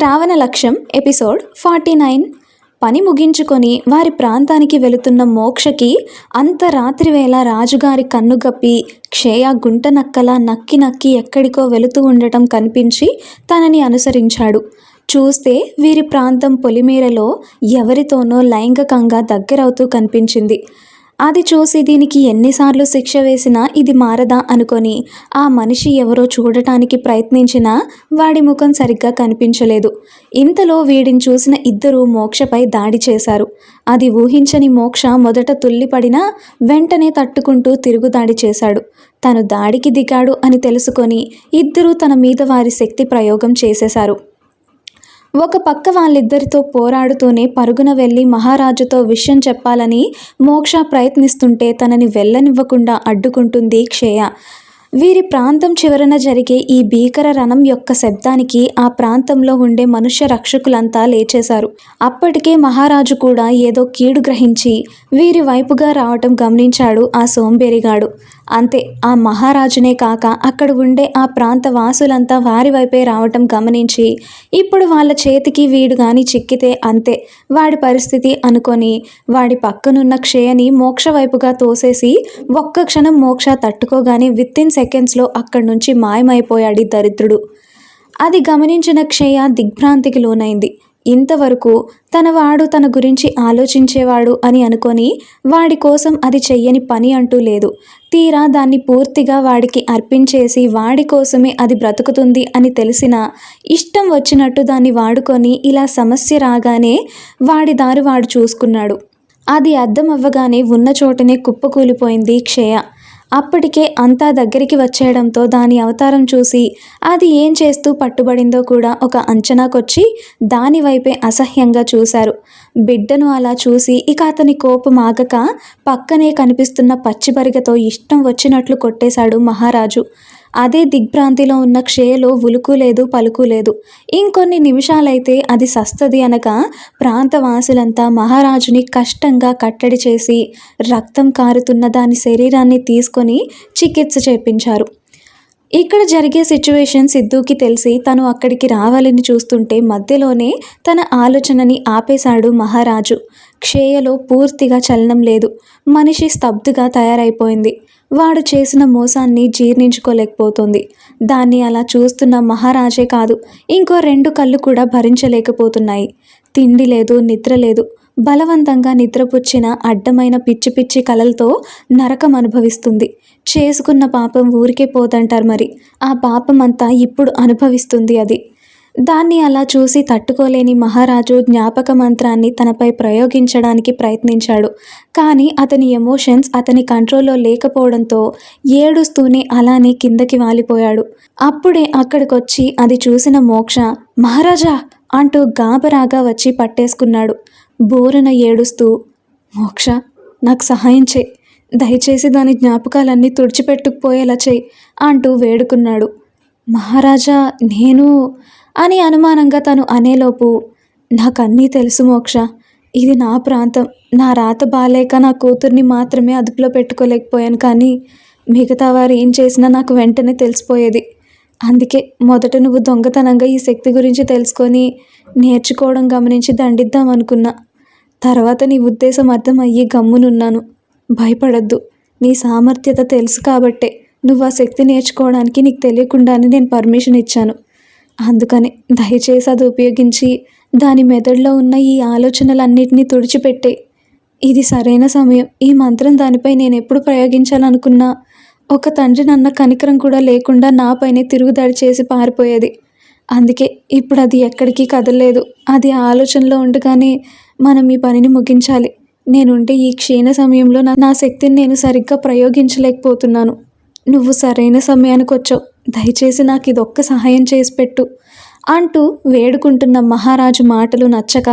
శ్రావణ లక్ష్యం episode forty nine. పని ముగించుకొని వారి ప్రాంతానికి వెళుతున్న మోక్షకి అంత రాత్రి వేళ రాజుగారి కన్నుగప్పి క్షయ గుంట నక్కలా నక్కి నక్కి ఎక్కడికో వెళుతూ ఉండటం కనిపించి తనని అనుసరించాడు. చూస్తే వీరి ప్రాంతం పొలిమేరలో ఎవరితోనో లైంగికంగా దగ్గరవుతూ కనిపించింది. అది చూసి దీనికి ఎన్నిసార్లు శిక్ష వేసినా ఇది మారదా అనుకొని ఆ మనిషి ఎవరో చూడటానికి ప్రయత్నించినా వాడి ముఖం సరిగ్గా కనిపించలేదు. ఇంతలో వీడిని చూసిన ఇద్దరు మోక్షపై దాడి చేశారు. అది ఊహించని మోక్ష మొదట తుల్లిపడినా వెంటనే తట్టుకుంటూ తిరుగుదాడి చేశాడు. తను దాడికి దిగాడు అని తెలుసుకొని ఇద్దరూ తన మీద వారి శక్తి ప్రయోగం చేసేశారు. ఒక పక్క వాళ్ళిద్దరితో పోరాడుతూనే పరుగున వెళ్ళి మహారాజుతో విషయం చెప్పాలని మోక్ష ప్రయత్నిస్తుంటే తనని వెళ్ళనివ్వకుండా అడ్డుకుంటుంది క్షయ. వీరి ప్రాంతం చివరన జరిగే ఈ భీకర రణం యొక్క శబ్దానికి ఆ ప్రాంతంలో ఉండే మనుష్య రక్షకులంతా లేచేశారు. అప్పటికే మహారాజు కూడా ఏదో కీడు గ్రహించి వీరి వైపుగా రావటం గమనించాడు ఆ సోంబేరిగాడు. అంతే ఆ మహారాజునే కాక అక్కడ ఉండే ఆ ప్రాంత వాసులంతా వారి వైపే రావటం గమనించి ఇప్పుడు వాళ్ళ చేతికి వీడు గాని చిక్కితే అంతే వాడి పరిస్థితి అనుకొని వాడి పక్కనున్న క్షయని మోక్ష వైపుగా తోసేసి ఒక్క క్షణం మోక్ష తట్టుకోగానే విత్ ఇన్ సెకండ్స్లో అక్కడి నుంచి మాయమైపోయాడు దరిద్రుడు. అది గమనించిన క్షయ దిగ్భ్రాంతికి లోనైంది. ఇంతవరకు తన వాడు తన గురించి ఆలోచించేవాడు అని అనుకొని వాడి కోసం అది చెయ్యని పని అంటూ లేదు. తీరా దాన్ని పూర్తిగా వాడికి అర్పించేసి వాడి కోసమే అది బ్రతుకుతుంది అని తెలిసిన ఇష్టం వచ్చినట్టు దాన్ని వాడుకొని ఇలా సమస్య రాగానే వాడి దారి వాడు చూసుకున్నాడు. అది అర్థం అవ్వగానే ఉన్న చోటనే కుప్పకూలిపోయింది క్షయ. అప్పటికే అంతా దగ్గరికి వచ్చేయడంతో దాని అవతారం చూసి అది ఏం చేస్తూ పట్టుబడిందో కూడా ఒక అంచనాకొచ్చి దాని వైపే అసహ్యంగా చూశారు. బిడ్డను అలా చూసి ఇక అతని కోపం ఆగక పక్కనే కనిపిస్తున్న పచ్చిబరిగతో ఇష్టం వచ్చినట్లు కొట్టేశాడు మహారాజు. అదే దిగ్భ్రాంతిలో ఉన్న క్షయలో ఉలుకు లేదు పలుకు లేదు. ఇంకొన్ని నిమిషాలైతే అది సస్తది అనగా ప్రాంతవాసులంతా మహారాజుని కష్టంగా కట్టడి చేసి రక్తం కారుతున్న దాని శరీరాన్ని తీసుకొని చికిత్స చేపించారు. ఇక్కడ జరిగే సిచ్యువేషన్ సిద్ధుకి తెలిసి తను అక్కడికి రావాలని చూస్తుంటే మధ్యలోనే తన ఆలోచనని ఆపేశాడు మహారాజు. క్షేయలో పూర్తిగా చలనం లేదు. మనిషి స్తబ్దుగా తయారైపోయింది. వాడు చేసిన మోసాన్ని జీర్ణించుకోలేకపోతుంది. దాన్ని అలా చూస్తున్న మహారాజే కాదు ఇంకో రెండు కళ్ళు కూడా భరించలేకపోతున్నాయి. తిండి లేదు నిద్ర లేదు. బలవంతంగా నిద్రపుచ్చిన అడ్డమైన పిచ్చి పిచ్చి కలలతో నరకం అనుభవిస్తుంది. చేసుకున్న పాపం ఊరికే పోదంటారు మరి. ఆ పాపం అంతా ఇప్పుడు అనుభవిస్తుంది అది. దాన్ని అలా చూసి తట్టుకోలేని మహారాజు జ్ఞాపక మంత్రాన్ని తనపై ప్రయోగించడానికి ప్రయత్నించాడు. కానీ అతని ఎమోషన్స్ అతని కంట్రోల్లో లేకపోవడంతో ఏడుస్తూనే అలానే కిందకి వాలిపోయాడు. అప్పుడే అక్కడికొచ్చి అది చూసిన మోక్ష మహారాజా! అంటూ గాబరాగా వచ్చి పట్టేసుకున్నాడు. బోరున ఏడుస్తూ మోక్ష నాకు సహాయం చేయి. దయచేసి దాని జ్ఞాపకాలన్నీ తుడిచిపెట్టుకుపోయేలా చేయి అంటూ వేడుకున్నాడు. మహారాజా నేను అని అనుమానంగా తను అనేలోపు నాకన్నీ తెలుసు మోక్ష. ఇది నా ప్రాంతం. నా రాత బాలేక నా కూతుర్ని మాత్రమే అదుపులో పెట్టుకోలేకపోయాను కానీ మిగతా వారు ఏం చేసినా నాకు వెంటనే తెలిసిపోయేది. అందుకే మొదట నువ్వు దొంగతనంగా ఈ శక్తి గురించి తెలుసుకొని నేర్చుకోవడం గమనించి దండిద్దాం అనుకున్నా. తర్వాత నీ ఉద్దేశం అర్థమయ్యి గమ్మునున్నాను. భయపడద్దు. నీ సామర్థ్యత తెలుసు కాబట్టే నువ్వు ఆ శక్తి నేర్చుకోవడానికి నీకు తెలియకుండానే నేను పర్మిషన్ ఇచ్చాను. అందుకని దయచేసి అది ఉపయోగించి దాని మెదడులో ఉన్న ఈ ఆలోచనలన్నిటినీ తుడిచిపెట్టే. ఇది సరైన సమయం. ఈ మంత్రం దానిపై నేను ఎప్పుడు ప్రయోగించాలనుకున్నా ఒక తండ్రి నన్న కనికరం కూడా లేకుండా నాపైనే తిరుగుదాడి చేసి పారిపోయేది. అందుకే ఇప్పుడు అది ఎక్కడికి కదలలేదు. అది ఆలోచనలో ఉండగానే మనం ఈ పనిని ముగించాలి. నేనుంటే ఈ క్షీణ సమయంలో నా నా శక్తిని నేను సరిగ్గా ప్రయోగించలేకపోతున్నాను. నువ్వు సరైన సమయానికి వచ్చావు. దయచేసి నాకు ఇది ఒక్క సహాయం చేసి పెట్టు అంటూ వేడుకుంటున్న మహారాజు మాటలు నచ్చక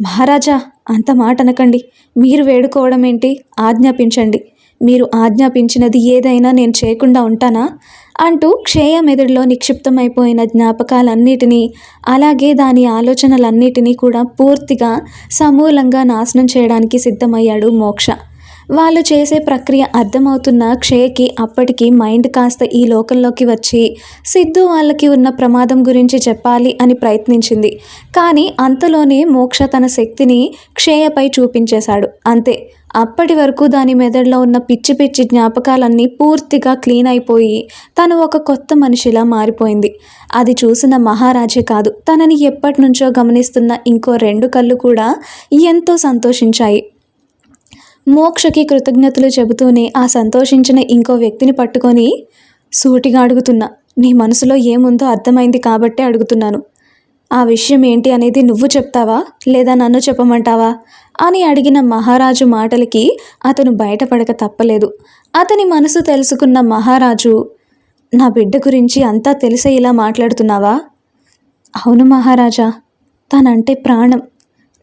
మహారాజా అంత మాట అనకండి. మీరు వేడుకోవడం ఏంటి? ఆజ్ఞాపించండి. మీరు ఆజ్ఞాపించినది ఏదైనా నేను చేయకుండా ఉంటానా? అంటూ క్షేయ మెదడులో నిక్షిప్తమైపోయిన జ్ఞాపకాలన్నిటినీ అలాగే దాని ఆలోచనలన్నిటినీ కూడా పూర్తిగా సమూలంగా నాశనం చేయడానికి సిద్ధమయ్యాడు మోక్ష. వాళ్ళు చేసే ప్రక్రియ అర్థమవుతున్న క్షయకి అప్పటికి మైండ్ కాస్త ఈ లోకంలోకి వచ్చి సిద్ధు వాళ్ళకి ఉన్న ప్రమాదం గురించి చెప్పాలి అని ప్రయత్నించింది. కానీ అంతలోనే మోక్ష తన శక్తిని క్షయపై చూపించేశాడు. అంతే. అప్పటి వరకు దాని మెదడులో ఉన్న పిచ్చి పిచ్చి జ్ఞాపకాలన్నీ పూర్తిగా క్లీన్ అయిపోయి తను ఒక కొత్త మనిషిలా మారిపోయింది. అది చూసిన మహారాజే కాదు తనని ఎప్పటి నుంచో గమనిస్తున్న ఇంకో రెండు కళ్ళు కూడా ఎంతో సంతోషించాయి. మోక్షకి కృతజ్ఞతలు చెబుతూనే ఆ సంతోషించిన ఇంకో వ్యక్తిని పట్టుకొని సూటిగా అడుగుతున్నా నీ మనసులో ఏముందో అర్థమైంది కాబట్టే అడుగుతున్నాను. ఆ విషయం ఏంటి అనేది నువ్వు చెప్తావా? లేదా నన్ను చెప్పమంటావా? అని అడిగిన మహారాజు మాటలకి అతను బయటపడక తప్పలేదు. అతని మనసు తెలుసుకున్న మహారాజు నా బిడ్డ గురించి అంతా తెలిసే ఇలా మాట్లాడుతున్నావా? అవును మహారాజా తనంటే ప్రాణం.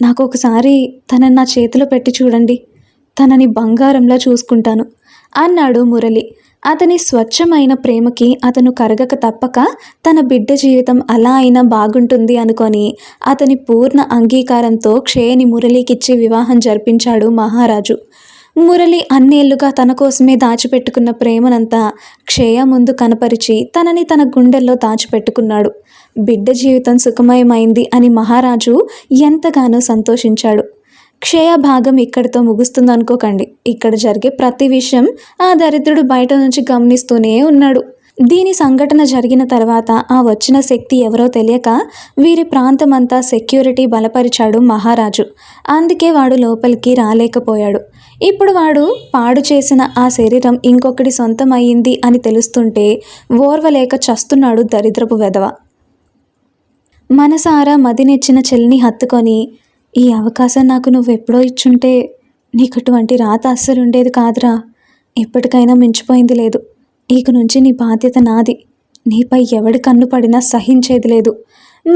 నాకు ఒకసారి తనని నా చేతిలో పెట్టి చూడండి. తనని బంగారంలా చూసుకుంటాను. అన్నాడు మురళి. అతని స్వచ్ఛమైన ప్రేమకి అతను కరగక తప్పక తన బిడ్డ జీవితం అలా అయినా బాగుంటుంది అనుకొని అతని పూర్ణ అంగీకారంతో క్షయని మురళికిచ్చి వివాహం జరిపించాడు మహారాజు. మురళి అన్నేళ్ళుగా తన కోసమే దాచిపెట్టుకున్న ప్రేమనంతా క్షయ ముందు కనపరిచి తనని తన గుండెల్లో దాచిపెట్టుకున్నాడు. బిడ్డ జీవితం సుఖమయమైంది అని మహారాజు ఎంతగానో సంతోషించాడు. క్షయ భాగం ఇక్కడితో ముగుస్తుంది అనుకోకండి. ఇక్కడ జరిగే ప్రతి విషయం ఆ దరిద్రుడు బయట నుంచి గమనిస్తూనే ఉన్నాడు. దీని సంఘటన జరిగిన తర్వాత ఆ వచ్చిన శక్తి ఎవరో తెలియక వీరి ప్రాంతమంతా సెక్యూరిటీ బలపరిచాడు మహారాజు. అందుకే వాడు లోపలికి రాలేకపోయాడు. ఇప్పుడు వాడు పాడు చేసిన ఆ శరీరం ఇంకొకటి సొంతమయ్యింది అని తెలుస్తుంటే ఓర్వలేక చస్తున్నాడు దరిద్రపు వెధవ. మనసారా మదినెచ్చిన చెల్లిని హత్తుకొని ఈ అవకాశం నాకు నువ్వు ఎప్పుడో ఇచ్చుంటే నీకు అటువంటి రాత అస్సలు ఉండేది కాదురా. ఎప్పటికైనా మించిపోయింది లేదు. ఇక నుంచి నీ బాధ్యత నాది. నీపై ఎవడి కన్ను పడినా సహించేది లేదు.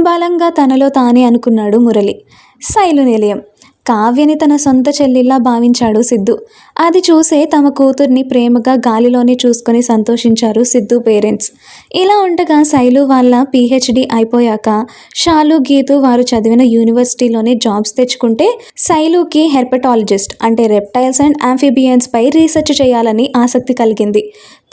బలంగా తనలో తానే అనుకున్నాడు మురళి. శైలు నిలయం కావ్యని తన సొంత చెల్లిలా భావించాడు సిద్ధు. అది చూసే తమ కూతుర్ని ప్రేమగా గాలిలోనే చూసుకొని సంతోషించారు సిద్ధు పేరెంట్స్. ఇలా ఉండగా శైలు వాళ్ళ పిహెచ్డి అయిపోయాక షాలు గీతు వారు చదివిన యూనివర్సిటీలోనే జాబ్స్ తెచ్చుకుంటే శైలుకి హెర్పటాలజిస్ట్ అంటే రెప్టైల్స్ అండ్ ఆంఫిబియన్స్ పై రీసెర్చ్ చేయాలని ఆసక్తి కలిగింది.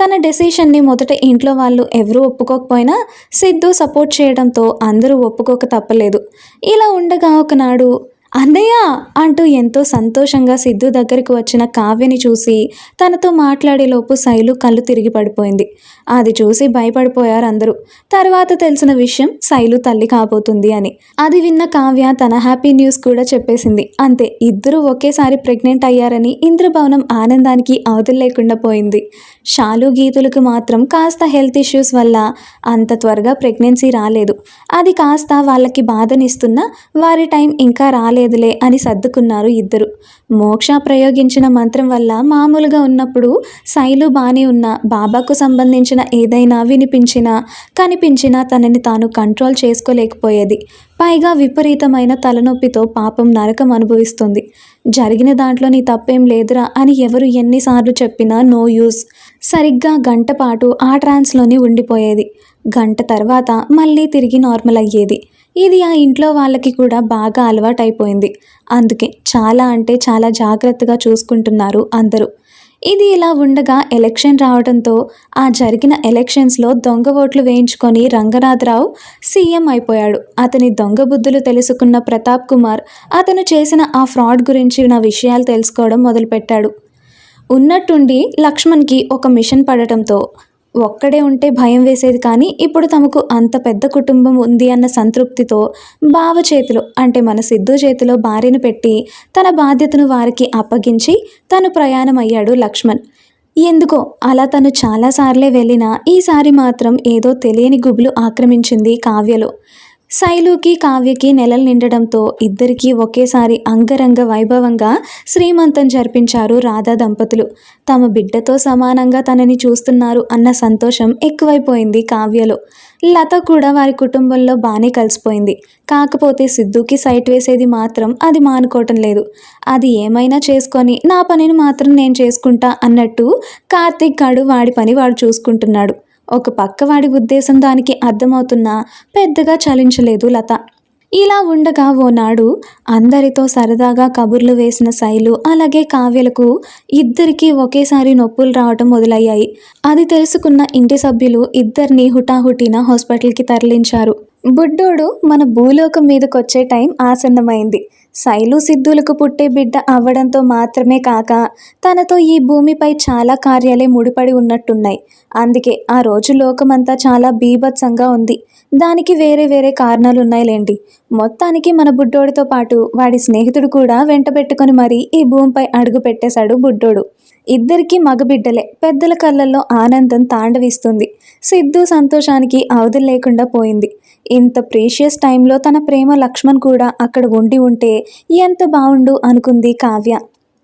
తన డెసిషన్ని మొదట ఇంట్లో వాళ్ళు ఎవరూ ఒప్పుకోకపోయినా సిద్ధు సపోర్ట్ చేయడంతో అందరూ ఒప్పుకోక తప్పలేదు. ఇలా ఉండగా ఒకనాడు అన్నయ్య అంటూ ఎంతో సంతోషంగా సిద్ధు దగ్గరికి వచ్చిన కావ్యని చూసి తనతో మాట్లాడేలోపు శైలు కళ్ళు తిరిగి పడిపోయింది. అది చూసి భయపడిపోయారు అందరూ. తర్వాత తెలిసిన విషయం శైలు తల్లి కాబోతుంది అని. అది విన్న కావ్య తన హ్యాపీ న్యూస్ కూడా చెప్పేసింది. అంతే ఇద్దరూ ఒకేసారి ప్రెగ్నెంట్ అయ్యారని ఇంద్రభవనం ఆనందానికి అవధులు లేకుండా పోయింది. షాలు గీతులకు మాత్రం కాస్త హెల్త్ ఇష్యూస్ వల్ల అంత త్వరగా ప్రెగ్నెన్సీ రాలేదు. అది కాస్త వాళ్ళకి బాధనిస్తున్నా వారి టైం ఇంకా రాలేదులే అని సర్దుకున్నారు ఇద్దరు. మోక్ష ప్రయోగించిన మంత్రం వల్ల మామూలుగా ఉన్నప్పుడు శైలు బానే ఉన్న బాబాకు సంబంధించిన ఏదైనా వినిపించినా కనిపించినా తనని తాను కంట్రోల్ చేసుకోలేకపోయేది. పైగా విపరీతమైన తలనొప్పితో పాపం నరకం అనుభవిస్తుంది. జరిగిన దాంట్లో నీ తప్పేం లేదురా అని ఎవరు ఎన్నిసార్లు చెప్పినా నో యూస్ సరిగ్గా గంట పాటు ఆ ట్రాన్స్లోనే ఉండిపోయేది. గంట తర్వాత మళ్ళీ తిరిగి నార్మల్ అయ్యేది. ఇది ఆ ఇంట్లో వాళ్ళకి కూడా బాగా అలవాటైపోయింది. అందుకే చాలా అంటే చాలా జాగ్రత్తగా చూసుకుంటున్నారు అందరూ. ఇది ఇలా ఉండగా ఎలక్షన్ రావడంతో ఆ జరిగిన ఎలక్షన్స్లో దొంగ ఓట్లు వేయించుకొని రంగనాథరావు సీఎం అయిపోయాడు. అతని దొంగ బుద్ధులు తెలుసుకున్న ప్రతాప్ కుమార్ అతను చేసిన ఆ ఫ్రాడ్ గురించిన విషయాలు తెలుసుకోవడం మొదలుపెట్టాడు. ఉన్నట్టుండి లక్ష్మణ్కి ఒక మిషన్ పడటంతో ఒక్కడే ఉంటే భయం వేసేది కానీ ఇప్పుడు తమకు అంత పెద్ద కుటుంబం ఉంది అన్న సంతృప్తితో బావ చేతిలో అంటే మన సిద్ధు చేతిలో భార్యను పెట్టి తన బాధ్యతను వారికి అప్పగించి తను ప్రయాణం అయ్యాడు లక్ష్మణ్. ఎందుకో అలా తను చాలాసార్లే వెళ్ళినా ఈసారి మాత్రం ఏదో తెలియని గుబులు ఆక్రమించింది కావ్యలో. శైలుకి కావ్యకి నెలలు నిండడంతో ఇద్దరికీ ఒకేసారి అంగరంగ వైభవంగా శ్రీమంతం జరిపించారు రాధా దంపతులు. తమ బిడ్డతో సమానంగా తనని చూస్తున్నారు అన్న సంతోషం ఎక్కువైపోయింది కావ్యలో. లత కూడా వారి కుటుంబంలో బాగానే కలిసిపోయింది. కాకపోతే సిద్ధుకి సైట్ వేసేది మాత్రం అది మానుకోవటం లేదు. అది ఏమైనా చేసుకొని నా పనిని మాత్రం నేను చేసుకుంటా అన్నట్టు కార్తీక్ గాడు వాడి పని వాడు చూసుకుంటున్నాడు. ఒక పక్కవాడి ఉద్దేశం దానికి అర్థమవుతున్నా పెద్దగా చలించలేదు లత. ఇలా ఉండగా ఓనాడు అందరితో సరదాగా కబుర్లు వేసిన శైలు అలాగే కావ్యలకు ఇద్దరికీ ఒకేసారి నొప్పులు రావటం మొదలయ్యాయి. అది తెలుసుకున్న ఇంటి సభ్యులు ఇద్దరిని హుటాహుటిన హాస్పిటల్కి తరలించారు. బుడ్డోడు మన భూలోకం మీదకొచ్చే టైం ఆసన్నమైంది. శైలు సిద్ధులకు పుట్టే బిడ్డ అవ్వడంతో మాత్రమే కాక తనతో ఈ భూమిపై చాలా కార్యాలే ముడిపడి ఉన్నట్టున్నాయి. అందుకే ఆ రోజు లోకమంతా చాలా బీభత్సంగా ఉంది. దానికి వేరే వేరే కారణాలు ఉన్నాయిలేండి మొత్తానికి మన బుడ్డోడితో పాటు వాడి స్నేహితుడు కూడా వెంట పెట్టుకొని మరీ ఈ భూమిపై అడుగు పెట్టేశాడు బుడ్డోడు. ఇద్దరికీ మగబిడ్డలే. పెద్దల కళ్ళల్లో ఆనందం తాండవిస్తుంది. సిద్ధు సంతోషానికి అవధులు లేకుండా పోయింది. ఇంత ప్రీషియస్ టైంలో తన ప్రేమ లక్ష్మణ్ కూడా అక్కడ ఉండి ఉంటే ఎంత బావుండు అనుకుంది కావ్య.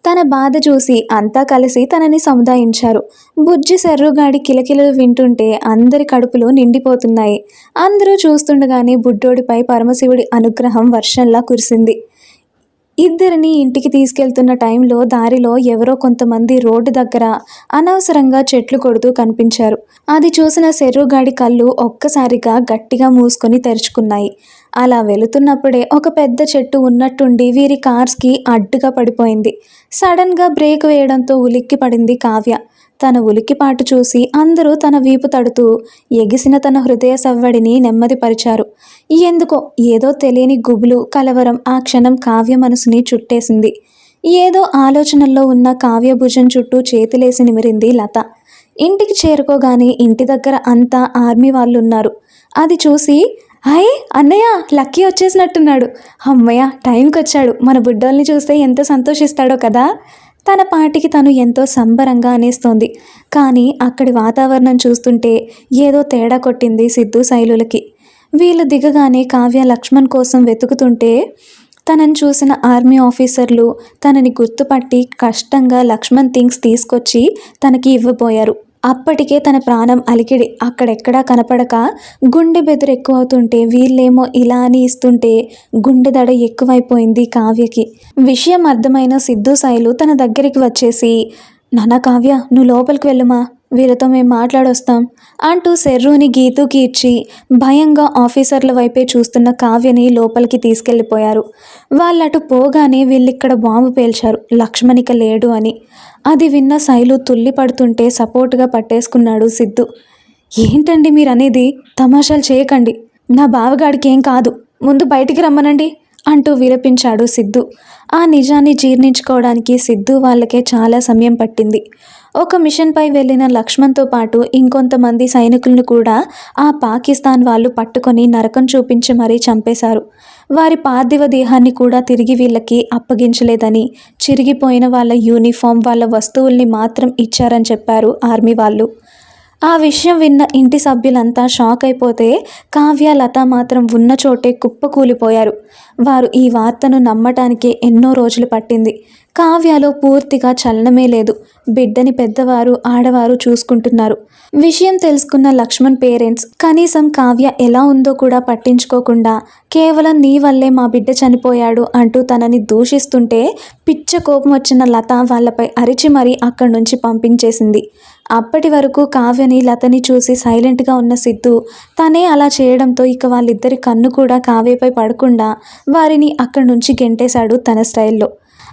తన బాధ చూసి అంతా కలిసి తనని సముదాయించారు. బుజ్జి సర్రుగాడి కిలకిలలు వింటుంటే అందరి కడుపులో నిండిపోతున్నాయి. అందరూ చూస్తుండగానే బుడ్డోడిపై పరమశివుడి అనుగ్రహం వర్షంలా కురిసింది. ఇద్దరిని ఇంటికి తీసుకెళ్తున్న టైంలో దారిలో ఎవరో కొంతమంది రోడ్డు దగ్గర అనవసరంగా చెట్లు కొడుతూ కనిపించారు. అది చూసిన సెర్రుగాడి కళ్ళు ఒక్కసారిగా గట్టిగా మూసుకొని తెరుచుకున్నాయి. అలా వెళుతున్నప్పుడే ఒక పెద్ద చెట్టు ఉన్నట్టుండి వీరి కార్స్కి అడ్డుగా పడిపోయింది. సడన్గా బ్రేక్ వేయడంతో ఉలిక్కి పడింది కావ్య. తన ఉలికిపాటు చూసి అందరూ తన వీపు తడుతూ ఎగిసిన తన హృదయ సవ్వడిని నెమ్మదిపరిచారు. ఎందుకో ఏదో తెలియని గుబులు కలవరం ఆ క్షణం కావ్య మనసుని చుట్టేసింది. ఏదో ఆలోచనల్లో ఉన్న కావ్య భుజం చుట్టూ చేతిలేసి నిమిరింది లత. ఇంటికి చేరుకోగానే ఇంటి దగ్గర అంతా ఆర్మీ వాళ్ళు ఉన్నారు అది చూసి హాయ్ అన్నయ్య లక్కీ వచ్చేసినట్టున్నాడు. అమ్మయ్య టైంకి వచ్చాడు మన బుడ్డోల్ని చూస్తే ఎంత సంతోషిస్తాడో కదా? తన పాటికి తను ఎంతో సంబరంగా అనేస్తోంది. కానీ అక్కడి వాతావరణం చూస్తుంటే ఏదో తేడా కొట్టింది సిద్ధు శైలులకి. వీళ్ళు దిగగానే కావ్య లక్ష్మణ్ కోసం వెతుకుతుంటే తనని చూసిన ఆర్మీ ఆఫీసర్లు తనని గుర్తుపట్టి కష్టంగా లక్ష్మణ్ థింగ్స్ తీసుకొచ్చి తనకి ఇవ్వబోయారు. అప్పటికే తన ప్రాణం అలికిడి అక్కడెక్కడా కనపడక గుండె బెదురు ఎక్కువ అవుతుంటే వీళ్ళేమో ఇలా అని ఇస్తుంటే గుండె దడ ఎక్కువైపోయింది కావ్యకి. విషయం అర్థమైన సిద్ధు సాయిలు తన దగ్గరికి వచ్చేసి నాన్న కావ్య నువ్వు లోపలికి వెళ్ళుమా? వీళ్ళతో మేము మాట్లాడొస్తాం అంటూ సెర్రుని గీతుకి ఇచ్చి భయంగా ఆఫీసర్ల వైపే చూస్తున్న కావ్యని లోపలికి తీసుకెళ్ళిపోయారు. వాళ్ళటు పోగానే వీళ్ళిక్కడ బాంబు పేల్చారు. లక్ష్మణిక లేడు అని. అది విన్న శైలు తుల్లి పడుతుంటే సపోర్ట్గా పట్టేసుకున్నాడు సిద్ధు. ఏంటండి మీరు అనేది తమాషాలు చేయకండి. నా బావగాడికి ఏం కాదు. ముందు బయటికి రమ్మనండి. అంటూ విలపించాడు సిద్ధు. ఆ నిజాన్ని జీర్ణించుకోవడానికి సిద్ధు వాళ్ళకే చాలా సమయం పట్టింది. ఒక మిషన్పై వెళ్ళిన లక్ష్మణ్తో పాటు ఇంకొంతమంది సైనికులను కూడా ఆ పాకిస్తాన్ వాళ్ళు పట్టుకొని నరకం చూపించి మరీ చంపేశారు. వారి పార్థివ దేహాన్ని కూడా తిరిగి వీళ్ళకి అప్పగించలేదని చిరిగిపోయిన వాళ్ళ యూనిఫామ్ వాళ్ళ వస్తువుల్ని మాత్రం ఇచ్చారని చెప్పారు ఆర్మీ వాళ్ళు. ఆ విషయం విన్న ఇంటి సభ్యులంతా షాక్ అయిపోతే కావ్య లత మాత్రం ఉన్న చోటే కుప్పకూలిపోయారు. వారు ఈ వార్తను నమ్మటానికి ఎన్నో రోజులు పట్టింది. కావ్యలో పూర్తిగా చలనమే లేదు. బిడ్డని పెద్దవారు ఆడవారు చూసుకుంటున్నారు. విషయం తెలుసుకున్న లక్ష్మణ్ పేరెంట్స్ కనీసం కావ్య ఎలా ఉందో కూడా పట్టించుకోకుండా కేవలం నీ వల్లే మా బిడ్డ చనిపోయాడు అంటూ తనని దూషిస్తుంటే పిచ్చ కోపం వచ్చిన లత వాళ్ళపై అరిచి మరీ అక్కడి నుంచి పంపించేసింది. అప్పటి వరకు కావ్యని లతని చూసి సైలెంట్గా ఉన్న సిద్ధు తనే అలా చేయడంతో ఇక వాళ్ళిద్దరి కన్ను కూడా కావ్యపై పడకుండా వారిని అక్కడి నుంచి గెంటేశాడు తన స్టైల్లో.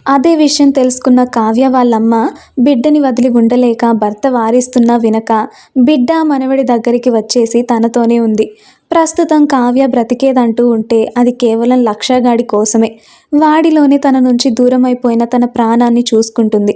అదే విషయం తెలుసుకున్న కావ్య వాళ్ళమ్మ బిడ్డని వదిలి ఉండలేక భర్త వారిస్తున్నా వినక బిడ్డ మనవడి దగ్గరికి వచ్చేసి తనతోనే ఉంది. ప్రస్తుతం కావ్య బ్రతికేదంటూ ఉంటే అది కేవలం లక్షగాడి కోసమే. వాడిలోనే తన నుంచి దూరం అయిపోయిన తన ప్రాణాన్ని చూసుకుంటుంది.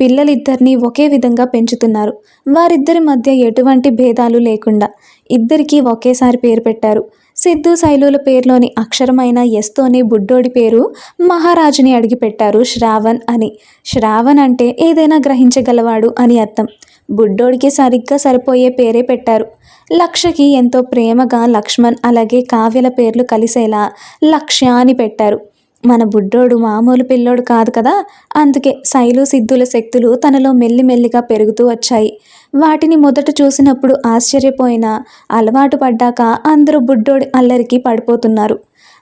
పిల్లలిద్దరినీ ఒకే విధంగా పెంచుతున్నారు. వారిద్దరి మధ్య ఎటువంటి భేదాలు లేకుండా ఇద్దరికీ ఒకేసారి పేరు పెట్టారు. సిద్ధు శైలుల పేరులోని అక్షరమైన ఎస్తోనే బుడ్డోడి పేరు మహారాజుని అడిగి పెట్టారు శ్రావణ్ అని. శ్రావణ్ అంటే ఏదైనా గ్రహించగలవాడు అని అర్థం. బుడ్డోడికి సరిగ్గా సరిపోయే పేరే పెట్టారు. లక్షకి ఎంతో ప్రేమగా లక్ష్మణ్ అలాగే కావ్యల పేర్లు కలిసేలా లక్ష్య అని పెట్టారు. మన బుడ్డోడు మామూలు పిల్లోడు కాదు కదా? అందుకే శైలు సిద్ధుల శక్తులు తనలో మెల్లిమెల్లిగా పెరుగుతూ వచ్చాయి. వాటిని మొదట చూసినప్పుడు ఆశ్చర్యపోయినా అలవాటు పడ్డాక అందరూ బుడ్డోడి అల్లరికి పడిపోతున్నారు.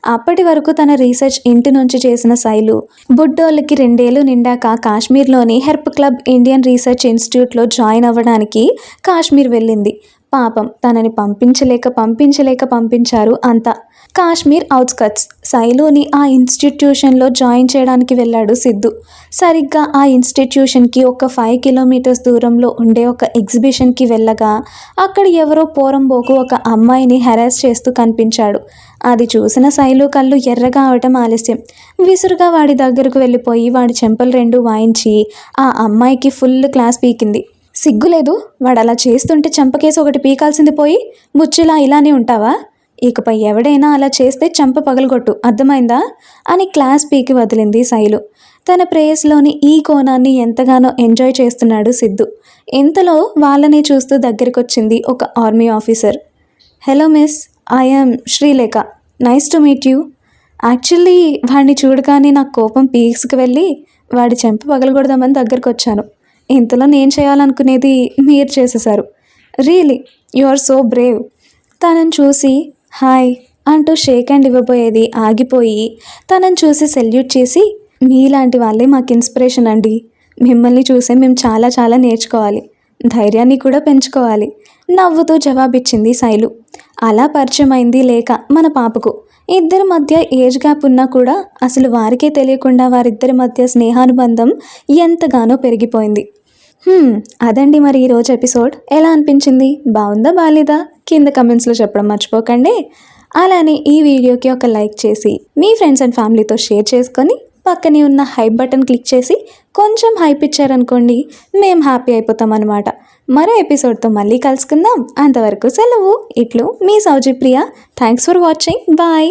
అప్పటి వరకు తన రీసెర్చ్ ఇంటి నుంచి చేసిన శైలు బుడ్డోళ్ళకి రెండేళ్ళు నిండాక కాశ్మీర్లోని హెర్ప్ క్లబ్ ఇండియన్ రీసెర్చ్ ఇన్స్టిట్యూట్లో జాయిన్ అవ్వడానికి కాశ్మీర్ వెళ్ళింది. పాపం తనని పంపించలేక పంపించలేక పంపించారు అంతా. కాశ్మీర్ అవుట్స్కట్స్. శైలుని ఆ ఇన్స్టిట్యూషన్లో జాయిన్ చేయడానికి వెళ్ళాడు సిద్ధు. సరిగ్గా ఆ ఇన్స్టిట్యూషన్కి ఒక ఫైవ్ కిలోమీటర్స్ దూరంలో ఉండే ఒక ఎగ్జిబిషన్కి వెళ్ళగా అక్కడ ఎవరో పోరంబోకు ఒక అమ్మాయిని హెరాస్ చేస్తూ కనిపించాడు. అది చూసిన శైలు కళ్ళు ఎర్రగా అవటం ఆలస్యం. విసురుగా వాడి దగ్గరకు వెళ్ళిపోయి వాడి చెంపలు రెండు వాయించి ఆ అమ్మాయికి ఫుల్ క్లాస్ పీకింది. సిగ్గులేదు? వాడు అలా చేస్తుంటే చెంపకేసి ఒకటి పీకాల్సింది పోయి బుచ్చులా ఇలానే ఉంటావా? ఇకపై ఎవడైనా అలా చేస్తే చంప పగలగొట్టు అర్థమైందా? అని క్లాస్ పీకి వదిలింది శైలు. తన ప్రేయస్లోని ఈ కోణాన్ని ఎంతగానో ఎంజాయ్ చేస్తున్నాడు సిద్ధు. ఇంతలో వాళ్ళని చూస్తూ దగ్గరికొచ్చింది ఒక army officer. Hello miss I'm Srilekha. Nice to meet you. Actually వాడిని చూడగానే నాకు కోపం పీక్స్కి వెళ్ళి వాడి చెంప పగలగొడదామని దగ్గరకు వచ్చాను ఇంతలో నేను చేయాలనుకునేది మీరు చేసేశారు. Really you are so brave. తనని చూసి హాయ్ అంటూ షేక్ హ్యాండ్ ఇవ్వబోయేది ఆగిపోయి తనని చూసి సెల్యూట్ చేసి మీలాంటి వాళ్ళే మాకు ఇన్స్పిరేషన్ అండి. మిమ్మల్ని చూసే మేము చాలా చాలా నేర్చుకోవాలి. ధైర్యాన్ని కూడా పెంచుకోవాలి. నవ్వుతూ జవాబిచ్చింది శైలు. అలా పరిచయమైంది లేక మన పాపకు. ఇద్దరి మధ్య ఏజ్ గ్యాప్ ఉన్నా కూడా అసలు వారికే తెలియకుండా వారిద్దరి మధ్య స్నేహానుబంధం ఎంతగానో పెరిగిపోయింది. అదండి మరి ఈరోజు ఎపిసోడ్. ఎలా అనిపించింది? బాగుందా? బాలేదా? కింద కమెంట్స్లో చెప్పడం మర్చిపోకండి. అలానే ఈ వీడియోకి ఒక లైక్ చేసి మీ ఫ్రెండ్స్ అండ్ ఫ్యామిలీతో షేర్ చేసుకొని పక్కనే ఉన్న హైప్ బటన్ క్లిక్ చేసి కొంచెం హైప్ ఇచ్చారనుకోండి మేము హ్యాపీ అయిపోతాం అనమాట మరో ఎపిసోడ్తో మళ్ళీ కలుసుకుందాం. అంతవరకు సెలవు. ఇట్లు మీ Sowji Priya. Thanks for watching bye